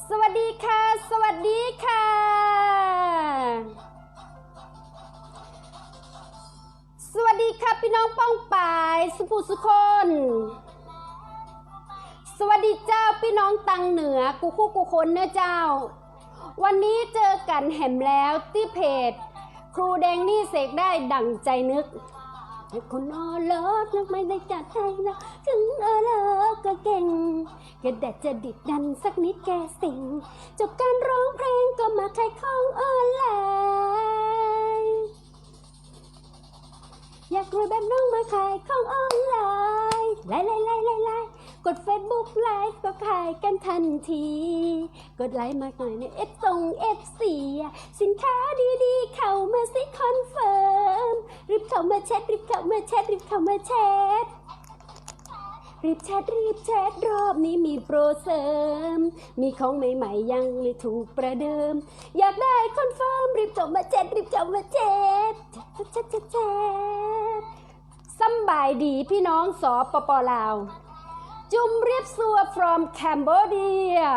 สวัสดีค่ะ สวัสดีค่ะ สวัสดีค่ะพี่น้องป้องปายสุภูสุคน สวัสดีเจ้าพี่น้องตังเหนือกูคู่กูคนเนื้อเจ้า วันนี้เจอกันแหมแล้วที่เพจ ครูแดงนี่เสกได้ดั่งใจนึก แต่คนออเลิศนักไม่ได้จัดให้นะถึงเออเลิกก็เก่งแกแดดจะดิดดันสักนิดแกสิงจบการร้องเพลงก็มาขายของออนไลน์อยากรวยแบบน้องมาขายของออนไลน์ไลน์ไลน์ไลน์ไลน์ไลน์ กด Facebook ไลฟ์ก็ขายกันทันที กดไลค์มากหน่อยในเอฟทรงเอฟซีสินค้าดีๆ เข้ามาสิคอนเฟิร์มรีบเข้ามาแชทรีบเข้ามาแชทรีบเข้ามาแชทรีบแชทรีบแชทรอบนี้มีโปรเสริม มีของใหม่ๆ ยังไม่ถูกประเดิม อยากได้คอนเฟิร์มรีบเข้ามาแชทรีบเข้ามาแชทแชทแชทแชทสบายดีพี่น้องสอปปลาว จุมเรียบซัว from Cambodia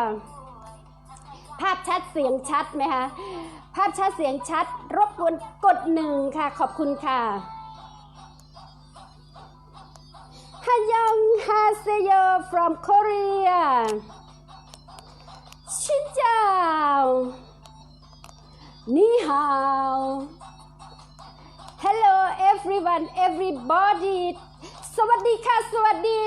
ภาพชัดเสียงชัดไหมคะ ภาพชัดเสียงชัด รบกวนกดหนึ่งค่ะ ขอบคุณค่ะฮยองฮาเซโย from Korea ชินเจ้านี่ฮาว Hello everyone everybody สวัสดีค่ะ สวัสดี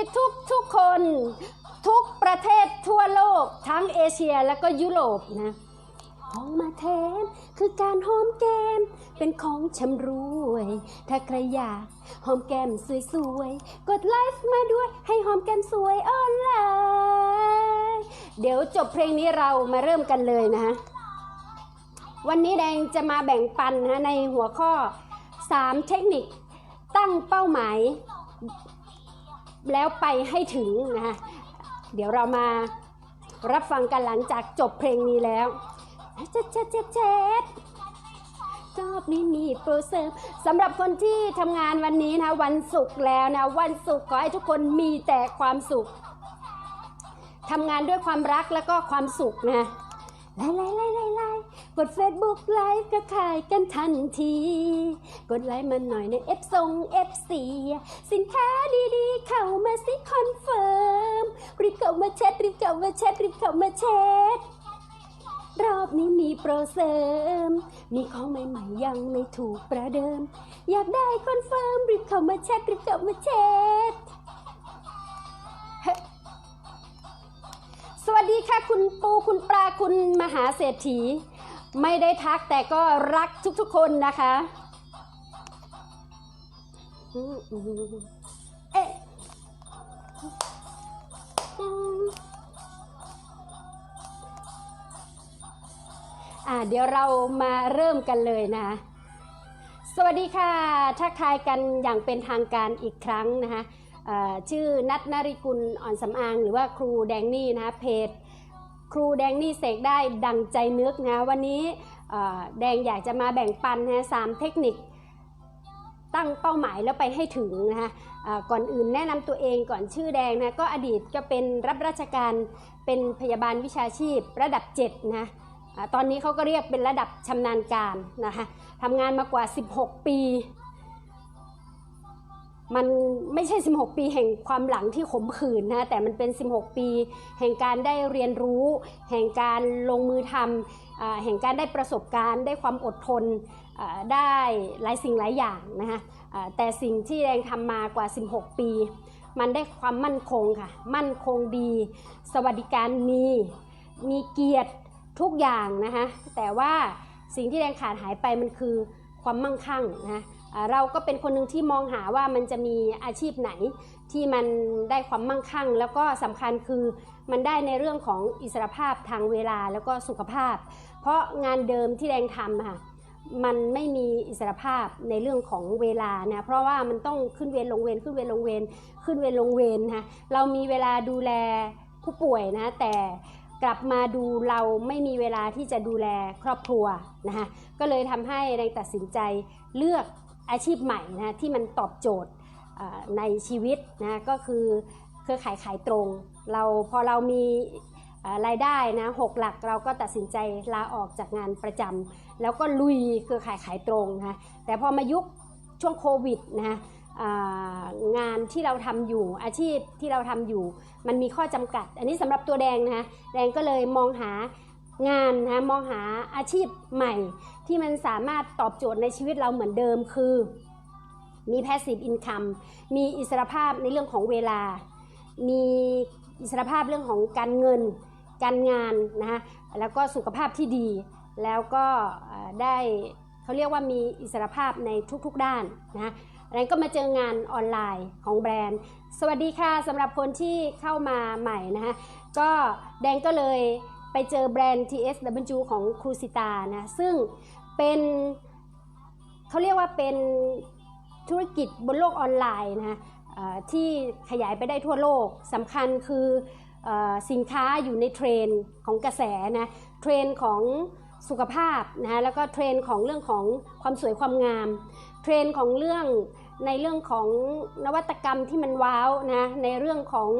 ทุกประเทศทั่วโลกทั้งเอเชียและก็ยุโรปนะหอมมาแทนคือการหอมแก้มเป็นของชำรวย ถ้าใครอยากหอมแก้มสวยๆ กดไลฟ์มาด้วยให้หอมแก้มสวยออนไลน์เดี๋ยวจบเพลงนี้เรามาเริ่มกันเลยนะฮะวันนี้แดงจะมาแบ่งปันนะในหัวข้อ 3 เทคนิคตั้งเป้าหมาย แล้วไปให้ถึงนะคะเดี๋ยวเรามารับฟังกันหลังจากจบเพลงนี้แล้วเจ็ดเจ็ดเจ็ดเจ็ดรอบนี้มีโปรเซอร์สำหรับคนที่ทำงานวันนี้นะวันศุกร์แล้วนะวันศุกร์ขอให้ทุกคนมีแต่ความสุขทำงานด้วยความรักแล้วก็ความสุขนะไลค์ไลค์ไลค์ไลค์ไลค์ กด Facebook ไลฟ์ก็ขายกันทันที กดไลค์มาหน่อยใน F ทรง F4 สินค้าดีๆ เข้ามาสิคอนเฟิร์มรีบเข้ามาแชทรีบเข้ามาแชทรีบเข้ามาแชทรอบนี้มีโปรเสริม มีของใหม่ๆยังไม่ถูกประเดิม อยากได้คอนเฟิร์มรีบเข้ามาแชทรีบเข้ามาแชทสวัสดีค่ะคุณปูคุณปลาคุณมหาเศรษฐี ไม่ได้ทักแต่ก็รักทุกๆคนนะคะ เอ๊ะอ่าเดี๋ยวเรามาเริ่มกันเลยนะ สวัสดีค่ะ ทักทายกันอย่างเป็นทางการอีกครั้งนะคะชื่อนัทนริกุลอ่อนสำอางหรือว่าครูแดงนี่นะคะเพจ ครูแดงนี่เสกได้ดังใจนึกนะวันนี้แดงอยากจะมาแบ่งปันนะสามเทคนิคตั้งเป้าหมายแล้วไปให้ถึงนะคะก่อนอื่นแนะนำตัวเองก่อนชื่อแดงนะก็อดีตก็เป็นรับราชการเป็นพยาบาลวิชาชีพระดับ7นะอ่าตอนนี้เขาก็เรียกเป็นระดับชำนาญการนะคะทำงานมากว่า 16 ปี มันไม่ใช่ 16 ปีแห่งความหลังที่ขมขื่นนะแต่มันเป็น 16 ปี แห่งการได้เรียนรู้ แห่งการลงมือทำอแห่งการได้ประสบการณ์ ได้ความอดทนได้หลายสิ่งหลายอย่างนะคะแต่สิ่งที่แดงทำมากว่า 16 ปี มันได้ความมั่นคงค่ะ มั่นคงดี สวัสดิการมีมีเกียรติทุกอย่างนะคะแต่ว่าสิ่งที่แดงขาดหายไปมันคือความมั่งคั่งนะะ เราก็เป็นคนหนึ่งที่มองหาว่ามันจะมีอาชีพไหนที่มันได้ความมั่งคั่ง แล้วก็สำคัญคือมันได้ในเรื่องของอิสรภาพทางเวลาแล้วก็สุขภาพ เพราะงานเดิมที่แดงทำค่ะมันไม่มีอิสรภาพในเรื่องของเวลานะเพราะว่ามันต้องขึ้นเวรลงเวรขึ้นเวรลงเวรขึ้นเวรลงเวรนะคะเรามีเวลาดูแลผู้ป่วยนะแต่กลับมาดูเราไม่มีเวลาที่จะดูแลครอบครัวนะคะก็เลยทำให้แดงตัดสินใจเลือก อาชีพใหม่นะที่มันตอบโจทย์ในชีวิตนะก็คือเครือข่ายขายตรง เราพอเรามีรายได้นะหกหลักเราก็ตัดสินใจลาออกจากงานประจำแล้วก็ลุยเครือข่ายขายตรงนะคะแต่พอมายุคช่วงโควิดนะงานที่เราทำอยู่อาชีพที่เราทำอยู่ มันมีข้อจำกัด อันนี้สำหรับตัวแดงนะแดงก็เลยมองหา งานนะมองหาอาชีพใหม่ ที่มันสามารถตอบโจทย์ในชีวิตเราเหมือนเดิมคือ มี passive income มีอิสรภาพในเรื่องของเวลา มีอิสรภาพเรื่องของการเงิน การงานนะคะแล้วก็สุขภาพที่ดี แล้วก็ได้เขาเรียกว่ามีอิสรภาพในทุกๆด้านนะแดงก็มาเจองานออนไลน์ของแบรนด์ สวัสดีค่ะสำหรับคนที่เข้ามาใหม่นะคะก็แดงก็เลย ไปเจอแบรนด์ TSW ของครูสิตานะซึ่งเป็นเขาเรียกว่าเป็นธุรกิจบนโลกออนไลน์นะที่ขยายไปได้ทั่วโลกสำคัญคืออสินค้าอยู่ในเทรนของกระแสนะเทรนของสุขภาพนะแล้วก็เทรนของเรื่องของความสวยความงาม เทรนของเรื่องในเรื่องของนวัตกรรมที่มันว้าวนะในเรื่องของ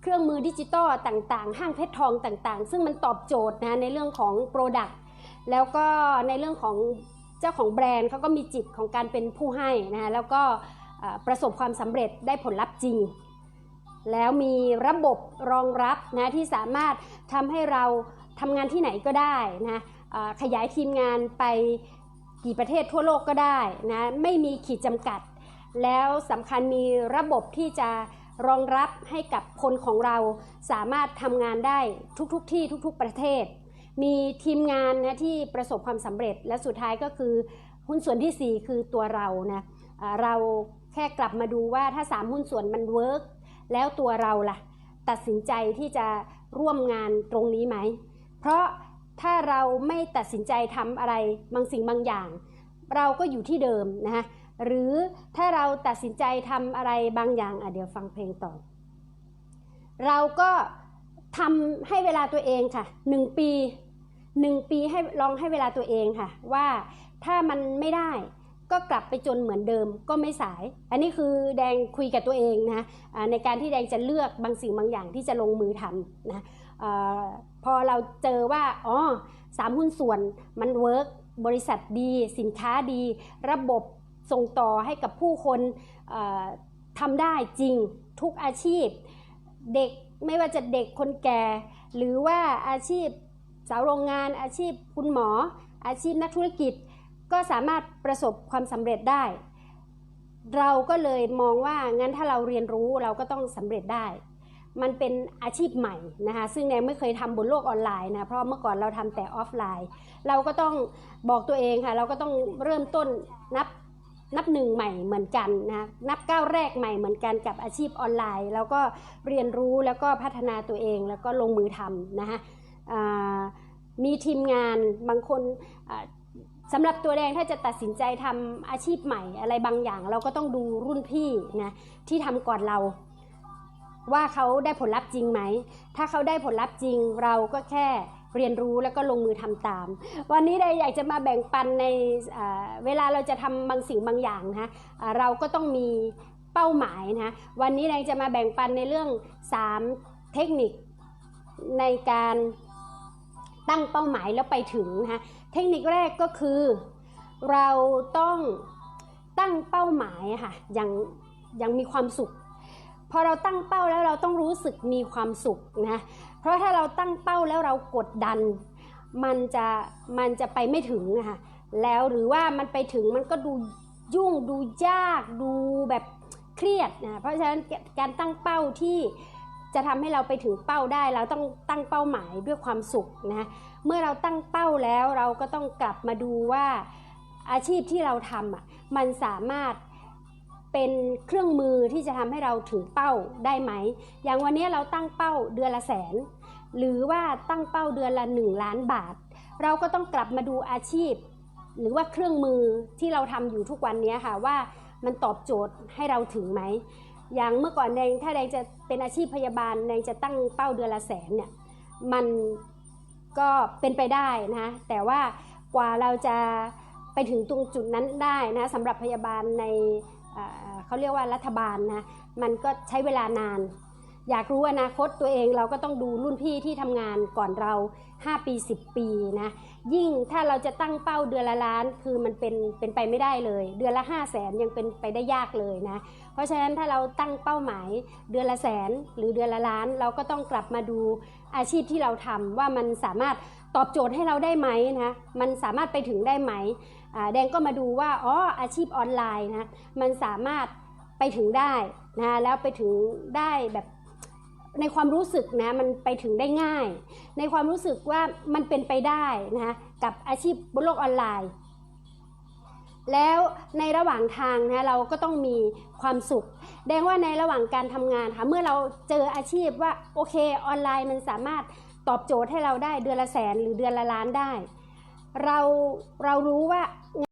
เครื่องมือดิจิตอลต่างๆ ห้างเพชรทองต่างๆ ซึ่งมันตอบโจทย์นะในเรื่องของ Product แล้วก็ในเรื่องของเจ้าของแบรนด์เขาก็มีจิตของการเป็นผู้ให้นะแล้วก็ประสบความสำเร็จได้ผลลัพธ์จริง แล้วมีระบบรองรับนะที่สามารถทำให้เราทำงานที่ไหนก็ได้นะขยายทีมงานไปกี่ประเทศทั่วโลกก็ได้นะไม่มีขีดจำกัด แล้วสำคัญมีระบบที่จะ รองรับให้กับคนของเราสามารถทำงานได้ทุกๆทที่ทุก ๆ ประเทศ มีทีมงานนะที่ประสบความสำเร็จและสุดท้ายก็คือหุ้นส่วนทีสี่ 4 คือตัวเรานะเราแค่กลับมาดูว่าถ้า 3 หุ้นส่วนมันเวิร์กแล้วตัวเราล่ะ ตัดสินใจที่จะร่วมงานตรงนี้ไหม เพราะถ้าเราไม่ตัดสินใจทำอะไรบางสิ่งบางอย่าง เราก็อยู่ที่เดิมนะคะหรือถ้าเราตัดสินใจทำอะไรบางอย่างอะเดี๋ยวฟังเพลงต่อ เราก็ทำให้เวลาตัวเองค่ะหนึ่งปีหนึ่งปีให้ลองให้เวลาตัวเองค่ะ ว่าถ้ามันไม่ได้ก็กลับไปจนเหมือนเดิมก็ไม่สาย อันนี้คือแดงคุยกับตัวเองนะในการที่แดงจะเลือกบางสิ่งบางอย่างที่จะลงมือทำนะอพอเราเจอว่าอ๋อสามหุ้นส่วนมันเวิร์ก บริษัทดี สินค้าดี ระบบส่งต่อให้กับผู้คนทำได้จริงทุกอาชีพ เด็กไม่ว่าจะเด็กคนแก่ หรือว่าอาชีพสาวโรงงาน อาชีพคุณหมอ อาชีพนักธุรกิจ ก็สามารถประสบความสำเร็จได้ เราก็เลยมองว่างั้นถ้าเราเรียนรู้เราก็ต้องสำเร็จได้ มันเป็นอาชีพใหม่นะคะซึ่งแนงไม่เคยทำบนโลกออนไลน์นะเพราะเมื่อก่อนเราทำแต่ออฟไลน์ เราก็ต้องบอกตัวเองค่ะ เราก็ต้องเริ่มต้นนับนับหนึ่งใหม่เหมือนกันนะนับก้าวแรกใหม่เหมือนกันกับอาชีพออนไลน์ แล้วก็เรียนรู้แล้วก็พัฒนาตัวเองแล้วก็ลงมือทำนะคะมีทีมงานบางคนสำหรับตัวแดงถ้าจะตัดสินใจทำอาชีพใหม่อะไรบางอย่าง เราก็ต้องดูรุ่นพี่นะที่ทำก่อนเรา ว่าเขาได้ผลลัพธ์จริงไหม ถ้าเขาได้ผลลัพธ์จริงเราก็แค่เรียนรู้แล้วก็ลงมือทำตาม วันนี้ได้อยากจะมาแบ่งปันในเวลาเราจะทำบางสิ่งบางอย่างนะะเราก็ต้องมีเป้าหมายนะวันนี้แดงจะมาแบ่งปันในเรื่อง 3 เทคนิคในการตั้งเป้าหมายแล้วไปถึงนะคะเทคนิคแรกก็คือ เราต้องตั้งเป้าหมายค่ะอย่างอย่างมีความสุข พอเราตั้งเป้าแล้วเราต้องรู้สึกมีความสุขนะ เพราะถ้าเราตั้งเป้าแล้วเรากดดัน มันจะมันจะไปไม่ถึงนะคะแล้วหรือว่ามันไปถึงมันก็ดูยุ่งดูยากดูแบบเครียดนะเพราะฉะนั้นการตั้งเป้าที่จะทำให้เราไปถึงเป้าได้ เราต้องตั้งเป้าหมายด้วยความสุขนะเมื่อเราตั้งเป้าแล้วเราก็ต้องกลับมาดูว่าอาชีพที่เราทำอะมันสามารถ เป็นเครื่องมือที่จะทำให้เราถึงเป้าได้ไหม อย่างวันนี้เราตั้งเป้าเดือนละแสน หรือว่าตั้งเป้าเดือนละ 1 ล้านบาท เราก็ต้องกลับมาดูอาชีพ หรือว่าเครื่องมือที่เราทำอยู่ทุกวันนี้ค่ะว่ามันตอบโจทย์ให้เราถึงไหม อย่างเมื่อก่อนแดงถ้าแดงจะเป็นอาชีพพยาบาลแดงจะตั้งเป้าเดือนละแสนเนี่ยมันก็เป็นไปได้นะแต่ว่ากว่าเราจะไปถึงตรงจุดนั้นได้นะสำหรับพยาบาลใน เขาเรียกว่ารัฐบาลนะมันก็ใช้เวลานาน อยากรู้อนาคตตัวเองเราก็ต้องดูรุ่นพี่ที่ทำงานก่อนเรา 5 ปี 10 ปีนะยิ่งถ้าเราจะตั้งเป้าเดือนละล้านคือมันเป็นเป็นไปไม่ได้เลย เดือนละ 5 0 0แสนยังเป็นไปได้ยากเลยนะเพราะฉะนั้นถ้าเราตั้งเป้าหมายเดือนละแสนหรือเดือนละล้าน เราก็ต้องกลับมาดูอาชีพที่เราทำว่ามันสามารถตอบโจทย์ให้เราได้ไหมนะมันสามารถไปถึงได้ไหม แดงก็มาดูว่าอ๋ออาชีพออนไลน์นะมันสามารถไปถึงได้นะแล้วไปถึงได้แบบในความรู้สึกนะมันไปถึงได้ง่าย ในความรู้สึกว่ามันเป็นไปได้นะคะกับอาชีพบนโลกออนไลน์ แล้วในระหว่างทางนะเราก็ต้องมีความสุขแดงว่าในระหว่างการทำงานค่ะเมื่อเราเจออาชีพว่าโอเคออนไลน์มันสามารถตอบโจทย์ให้เราได้เดือนละแสนหรือเดือนละล้านได้ เราเรารู้ว่า